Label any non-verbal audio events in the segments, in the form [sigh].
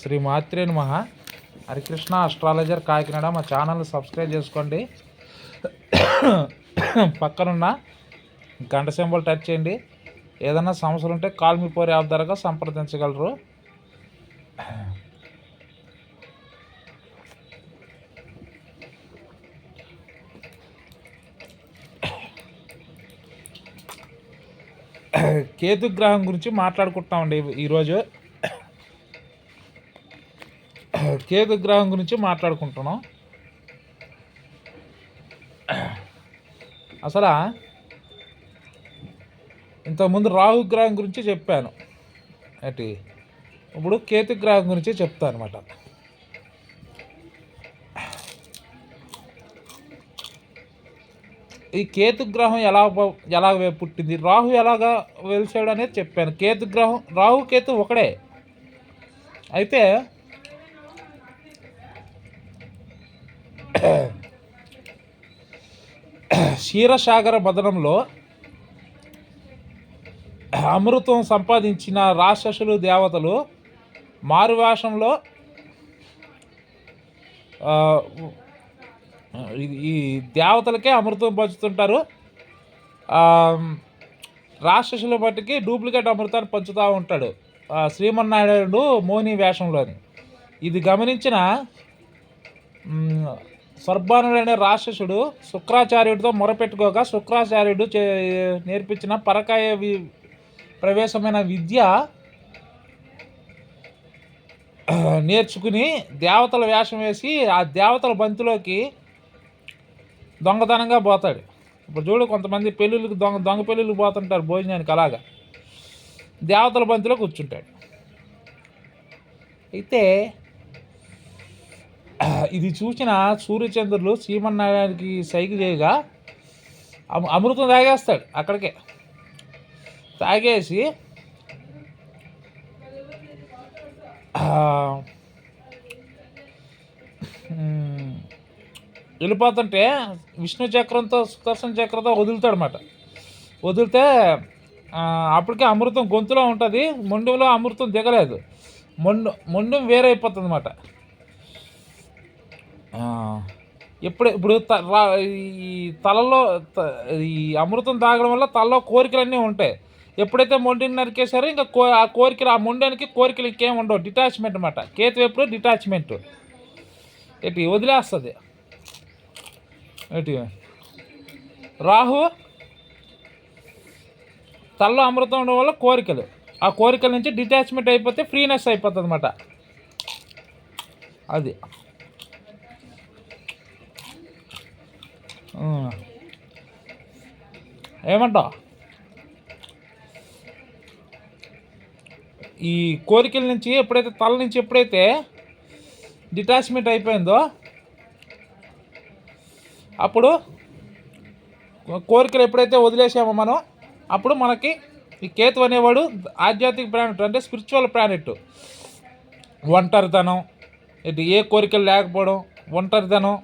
శ్రీ మాత్రే నమ. హరికృష్ణ అస్ట్రాలజర్ కాకినాడ మా channel subscribe చేసుకోండి. పక్కనున్న గంట సింబల్ టచ్ చేయండి. ఏదైనా సమస్యలు ఉంటే కాల్ మీ పోరి యాప్ ద్వారా సంప్రదించగలరు. కేతు గ్రహం గురించి మాట్లాడుకుంటామండి ఈరోజు కేతు విగ్రహం గురించి మాట్లాడుకుంటున్నాం. అసలు ఇంతకుముందు రాహు గ్రహం గురించి చెప్పాను. అటు ఇప్పుడు కేతు గ్రహం గురించి చెప్తాను అనమాట ఈ కేతు గ్రహం ఎలా ఎలా పుట్టింది? రాహు ఎలాగా వెలిసాడు అనేది చెప్పాను. కేతు గ్రహం రాహు కేతు ఒకడే. అయితే క్షీరసాగర బదనంలో అమృతం సంపాదించిన రాక్షసులు దేవతలు మారువేషంలో ఈ దేవతలకే అమృతం పంచుతుంటారు. రాక్షసుల బట్టికి డూప్లికేట్ అమృతాన్ని పంచుతూ ఉంటాడు. శ్రీమన్నాయుడు శ్రీమన్నారాయణుడు మోని వేషంలోని. ఇది గమనించిన సర్బానుడైన రాక్షసుడు శుక్రాచార్యుడితో మొరపెట్టుకోగా శుక్రాచార్యుడు చే నేర్పించిన పరకాయ వి ప్రవేశమైన విద్య [clears throat] నేర్చుకుని దేవతల వేషం వేసి ఆ దేవతల బంతిలోకి దొంగతనంగా పోతాడు. ఇప్పుడు చూడు కొంతమంది పెళ్ళిళ్ళకి దొంగ దొంగ పెళ్ళిళ్ళకి పోతుంటారు భోజనానికి అలాగా. దేవతల బంతిలో కూర్చుంటాడు. అయితే [clears throat] ఇది చూసిన సూర్యచంద్రులు సీమన్నారాయణకి సైకి చేయగా అమృతం తాగేస్తాడు అక్కడికే. తాగేసి వెళ్ళిపోతుంటే విష్ణు చక్రంతో సుదర్శన చక్రంతో వదులుతాడు అనమాట వదిలితే అప్పటికే అమృతం గొంతులో ఉంటుంది మొండెంలో అమృతం దిగలేదు. మొండు మొండెం వేరైపోతుంది అనమాట ఎప్పుడు ఇప్పుడు త- రా- ఈ తలలో ఈ అమృతం తాగడం వల్ల తలలో కోరికలన్నీ ఉంటాయి. ఎప్పుడైతే మొండిని నరికేశారో ఇంకా కో ఆ కోరికలు ఆ మొండానికి కోరికలు ఇంకేం ఉండవు. డిటాచ్మెంట్ అనమాట కేతు ఎప్పుడు డిటాచ్మెంట్ ఇటు వదిలేస్తుంది. ఇటు రాహు తలలో అమృతం ఉండడం వల్ల కోరికలు. ఆ కోరికల నుంచి డిటాచ్మెంట్ అయిపోతే ఫ్రీనెస్ అయిపోతుంది అనమాట అది ఆ. ఏమంటావు ఈ కోరికల నుంచి ఎప్పుడైతే తల నుంచి ఎప్పుడైతే డిటాచ్మెంట్ అయిపోయిందో అప్పుడు కోరికలు ఎప్పుడైతే వదిలేసామో మనం అప్పుడు మనకి ఈ కేతు అనేవాడు ఆధ్యాత్మిక ప్లానెట్ అంటే స్పిరిచువల్ ప్లానెట్ ఒంటరితనం ఇటు ఏ కోరికలు లేకపోవడం ఒంటరితనం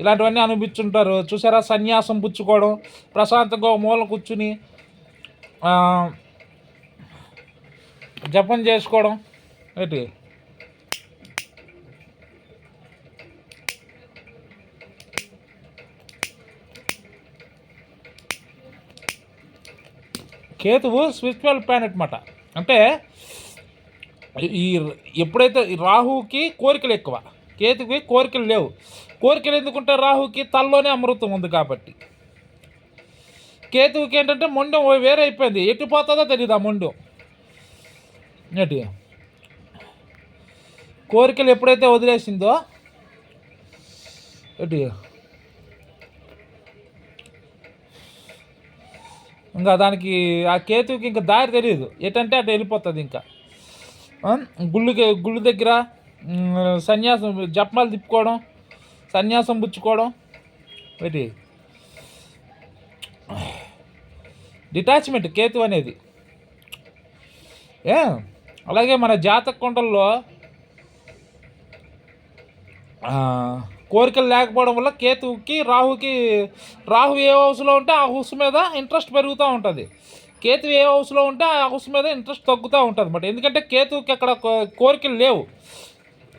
ఇలాంటివన్నీ అనిపించుంటారు చూసారా? సన్యాసం పుచ్చుకోవడం ప్రశాంతంగా మూల కూర్చుని జపం చేసుకోవడం. ఏంటి? కేతువు స్పిరిచువల్ ప్లానెట్ మాట. అంటే ఈ ఎప్పుడైతే ఈ కోరికలు ఎక్కువ కేతుకి కోరికలు లేవు. కోరికలు ఎందుకుంటే రాహుకి తల్లోనే అమృతం ఉంది కాబట్టి. కేతువుకి ఏంటంటే మొండం వేరే అయిపోయింది. ఎటు పోతుందో తెలియదు ఆ మొండం. ఏంటి? కోరికలు ఎప్పుడైతే వదిలేసిందో ఏంటి? ఇంకా దానికి ఆ కేతువుకి ఇంకా దారి తెలియదు ఎటంటే అటు వెళ్ళిపోతుంది ఇంకా. గుళ్ళు గుళ్ళు దగ్గర సన్యాసం జపమాలు తిప్పుకోవడం సన్యాసం పుచ్చుకోవడం? ఏంటి? డిటాచ్మెంట్ కేతు అనేది. ఏ? అలాగే మన జాతక కుండల్లో కోరికలు లేకపోవడం వల్ల కేతువుకి రాహుకి రాహు ఏ హౌస్లో ఉంటే ఆ హౌస్ మీద ఇంట్రెస్ట్ పెరుగుతూ ఉంటుంది. కేతు ఏ హౌస్లో ఉంటే ఆ హౌస్ మీద ఇంట్రెస్ట్ తగ్గుతూ ఉంటుంది అన్నమాట. ఎందుకంటే కేతువుకి అక్కడ కోరికలు లేవు.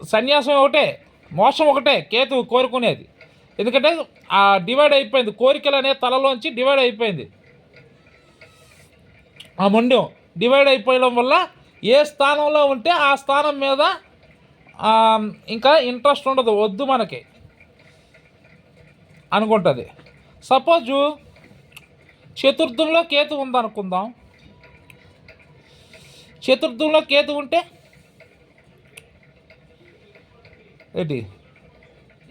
సన్యాసం ఒకటే. మోసం ఒకటే కేతు కోరుకునేది. ఎందుకంటే ఆ డివైడ్ అయిపోయింది. కోరికలు అనే తలలోంచి డివైడ్ అయిపోయింది. ఆ మొండ్యం డివైడ్ అయిపోయడం వల్ల ఏ స్థానంలో ఉంటే ఆ స్థానం మీద ఇంకా ఇంట్రెస్ట్ ఉండదు. వద్దు మనకి. అనుకుంటుంది. సపోజు చతుర్థంలో కేతు ఉందనుకుందాం. చతుర్థంలో కేతు ఉంటే ఏంటి?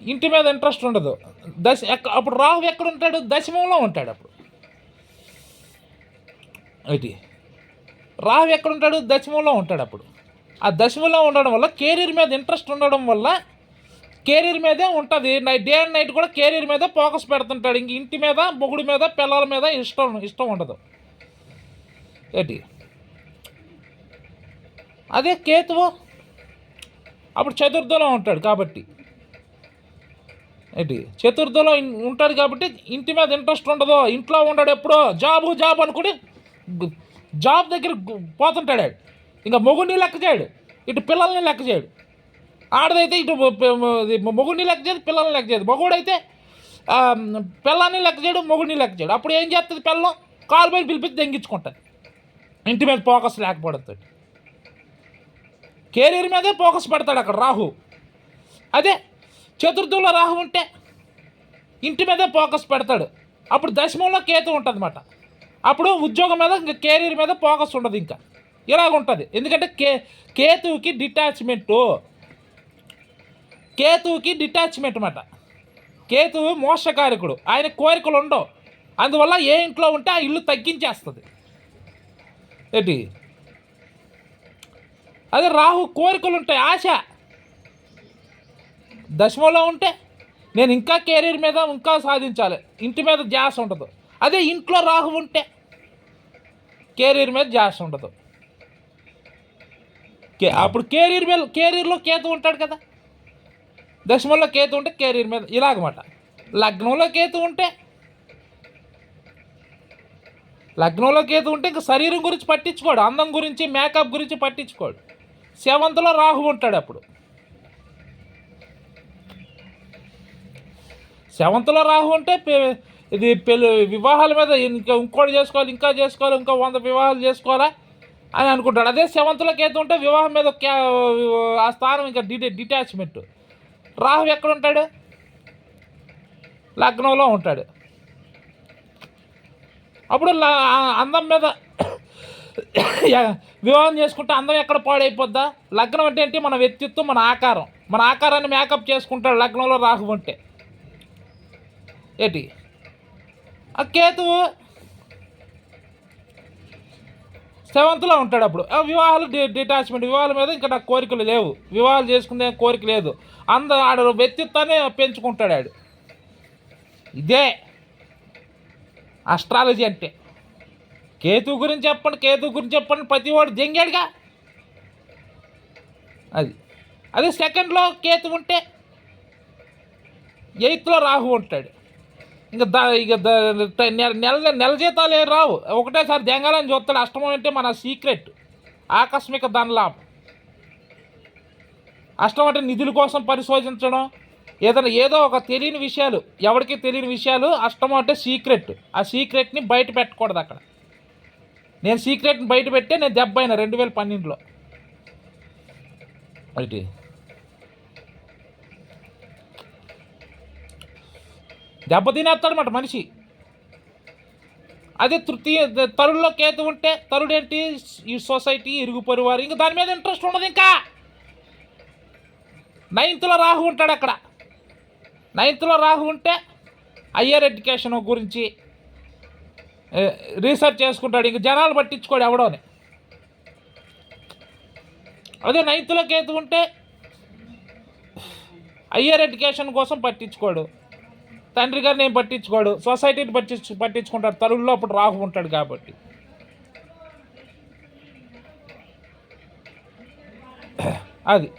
ఇంటి మీద ఇంట్రెస్ట్ ఉండదు. దశ ఎక్క అప్పుడు రాహు ఎక్కడ ఉంటాడు దశమంలో ఉంటాడు అప్పుడు. ఏంటి? రాహు ఎక్కడ ఉంటాడు దశమంలో ఉంటాడు అప్పుడు. ఆ దశమంలో ఉండడం వల్ల కెరీర్ మీద ఇంట్రెస్ట్ ఉండడం వల్ల కెరీర్ మీదే ఉంటుంది. నైట్ డే అండ్ నైట్ కూడా కెరీర్ మీద ఫోకస్ పెడుతుంటాడు. ఇంక ఇంటి మీద మొగుడి మీద పిల్లల మీద ఇష్టం ఇష్టం ఉండదు. ఏంటి? అదే కేతువు అప్పుడు చతుర్థంలో ఉంటాడు కాబట్టి. ఏంటి? చతుర్థలో ఉంటాడు కాబట్టి ఇంటి మీద ఇంట్రెస్ట్ ఉండదు ఇంట్లో ఉండడు ఎప్పుడో జాబు జాబ్ అనుకుని జాబ్ దగ్గర పోతుంటాడు. ఆడు. ఇంకా మొగుడిని లెక్క చేయడు. ఇటు పిల్లల్ని లెక్క చేయడు. ఆడదైతే ఇటు మొగుడిని లెక్క చేయదు పిల్లల్ని లెక్క చేయదు. మొగుడైతే ఆ, పిల్లాన్ని లెక్క చేయడు మొగుడిని లెక్క చేయడు. అప్పుడు ఏం చేస్తుంది పిల్లం? కాలు పైన పిలిపించి దెంగించుకుంటుంది. ఇంటి మీద ఫోకస్ లేకపోవడంతో కెరీర్ మీదే ఫోకస్ పెడతాడు అక్కడ రాహు. అదే చతుర్థంలో రాహు ఉంటే ఇంటి మీదే ఫోకస్ పెడతాడు. అప్పుడు దశమంలో కేతు ఉంటుంది అప్పుడు ఉద్యోగం మీద ఇంకా కెరీర్ మీద ఫోకస్ ఉండదు ఇంకా. ఇలాగ ఉంటుంది. ఎందుకంటే కే కేతువుకి డిటాచ్మెంటు. కేతువుకి డిటాచ్మెంట్ అన్నమాట కేతువు మోసకారకుడు ఆయన కోరికలు ఉండవు. అందువల్ల ఏ ఇంట్లో ఉంటే ఆ ఇల్లు తగ్గించేస్తుంది. ఏంటి? అదే రాహు కోరికలు ఉంటాయి ఆశ. దశమలో ఉంటే నేను ఇంకా కెరీర్ మీద ఇంకా సాధించాలి. ఇంటి మీద ధ్యాస ఉండదు. అదే ఇంట్లో రాహు ఉంటే కెరీర్ మీద ధ్యాస ఉండదు. కే అప్పుడు కెరీర్ మీద కెరీర్లో కేతు ఉంటాడు కదా. దశమంలో కేతు ఉంటే కెరీర్ మీద ఇలాగమాట. లగ్నంలో కేతు ఉంటే లగ్నంలో కేతు ఉంటే ఇంకా శరీరం గురించి పట్టించుకోడు. అందం గురించి మేకప్ గురించి పట్టించుకోడు. సెవెంత్లో రాహు ఉంటాడు అప్పుడు. సెవెంత్లో రాహు ఉంటే ఇది పెళ్ళి వివాహాల మీద ఇంకా ఇంకోటి చేసుకోవాలి ఇంకా చేసుకోవాలి ఇంకా వంద వివాహాలు చేసుకోవాలా అని అనుకుంటాడు. అదే సెవెంత్లో కేతు ఉంటే వివాహం మీద ఆ స్థానం ఇంకా డిటే డిటాచ్మెంట్. రాహు ఎక్కడ ఉంటాడు? లగ్నంలో ఉంటాడు. అప్పుడు అందం మీద వివాహం చేసుకుంటే అందరం ఎక్కడ పాడైపోద్దా? లగ్నం అంటే ఏంటి? మన వ్యక్తిత్వం మన ఆకారం. మన ఆకారాన్ని మేకప్ చేసుకుంటాడు లగ్నంలో రాహు అంటే. ఏంటి? ఆ కేతువు సెవెంత్లో ఉంటాడు అప్పుడు. ఆ వివాహాలు డి- డిటాచ్మెంట్ వివాహాల మీద ఇంకా నాకు కోరికలు లేవు. వివాహాలు చేసుకునే కోరిక లేదు. అంద ఆడ వ్యక్తిత్వాన్ని పెంచుకుంటాడు ఆడు. ఇదే. అస్ట్రాలజీ అంటే. కేతు గురించి చెప్పండి కేతు గురించి చెప్పండి ప్రతి వాడు అది. అదే సెకండ్లో కేతు ఉంటే ఎయిత్లో రాహు ఉంటాడు. ఇంకా దా ఇక నెల నెల నెల జీతాలు ఏం రావు. ఒకటేసారి దెంగాలని చూస్తాడు అష్టమం అంటే మన సీక్రెట్ ఆకస్మిక ధనలాభం అష్టం అంటే నిధుల కోసం పరిశోధించడం ఏదైనా ఏదో ఒక తెలియని విషయాలు ఎవరికి తెలియని విషయాలు అష్టమం అంటే సీక్రెట్. ఆ సీక్రెట్ని బయట పెట్టకూడదు అక్కడ. నేను సీక్రెట్ని బయట పెట్టే నేను దెబ్బ అయినా రెండు వేల పన్నెండులో. అయితే దెబ్బ తినేస్తాడనమాట మనిషి. అదే తృతీయ తరుడులో కేతు ఉంటే తరుడు ఏంటి ఈ సొసైటీ ఇరుగు పొరువారు ఇంకా దాని మీద ఇంట్రెస్ట్ ఉండదు ఇంకా. నైన్త్లో రాహు ఉంటాడు అక్కడ. నైన్త్లో రాహు ఉంటే హయ్యర్ ఎడ్యుకేషన్ గురించి రీసెర్చ్ చేసుకుంటాడు. ఇంక జనాలు పట్టించుకోడు ఎవడోని అదే నైన్త్లో కేతు ఉంటే హయ్యర్ ఎడ్యుకేషన్ కోసం పట్టించుకోడు. తండ్రి గారిని ఏం పట్టించుకోడు? సొసైటీని పట్టించు పట్టించుకుంటాడు. తరుణ్లో అప్పుడు రాహు ఉంటాడు కాబట్టి. అది.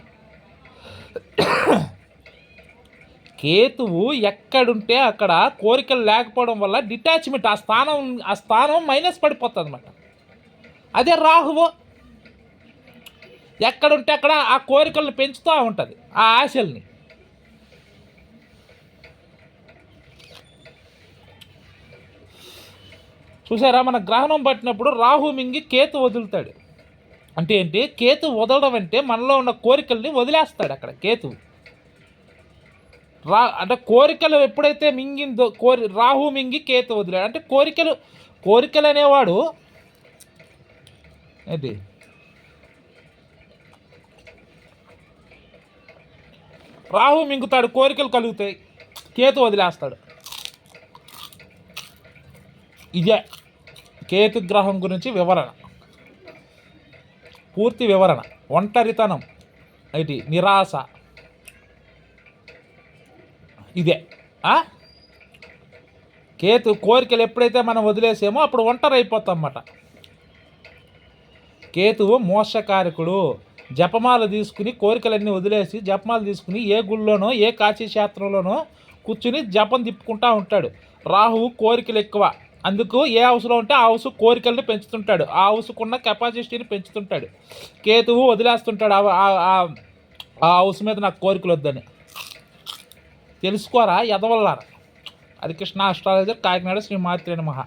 కేతువు ఎక్కడుంటే అక్కడ కోరికలు లేకపోవడం వల్ల డిటాచ్మెంట్ ఆ స్థానం ఆ స్థానం మైనస్ పడిపోతుంది అనమాట అదే రాహువు. ఎక్కడుంటే అక్కడ ఆ కోరికలను పెంచుతూ ఉంటుంది ఆ ఆశల్ని. చూసారా మన గ్రహణం పట్టినప్పుడు రాహు మింగి కేతు వదులుతాడు. అంటే ఏంటి? కేతు వదలడం అంటే మనలో ఉన్న కోరికల్ని వదిలేస్తాడు అక్కడ కేతు రా అంటే కోరికలు ఎప్పుడైతే మింగిందో కోరి రాహు మింగి కేతు వదిలాడు. అంటే కోరికలు కోరికలు అనేవాడు అది రాహు మింగుతాడు కోరికలు కలుగుతాయి కేతు వదిలేస్తాడు. ఇదే కేతు గ్రహం గురించి వివరణ. పూర్తి వివరణ. ఒంటరితనం. ఇది నిరాశ. ఇదే. కేతు కోరికలు ఎప్పుడైతే మనం వదిలేసామో అప్పుడు ఒంటరి అయిపోతామన్నమాట కేతువు మోసకారకుడు జపమాల తీసుకుని కోరికలన్నీ వదిలేసి జపమాల తీసుకుని ఏ గుళ్ళోనో ఏ కాశీ క్షేత్రంలోనో కూర్చుని జపం తిప్పుకుంటా ఉంటాడు. రాహువు కోరికలు ఎక్కువ. అందుకు ఏ హౌస్లో ఉంటే ఆ హౌస్ కోరికల్ని పెంచుతుంటాడు. ఆ హౌస్కున్న కెపాసిటీని పెంచుతుంటాడు. కేతువు వదిలేస్తుంటాడు. ఆ హౌస్ మీద నాకు కోరికలు వద్దని. తెలుసుకోరా ఎదవల్లారా కృష్ణ అస్ట్రాలజర్ కాకినాడ శ్రీ మాత్రే మహా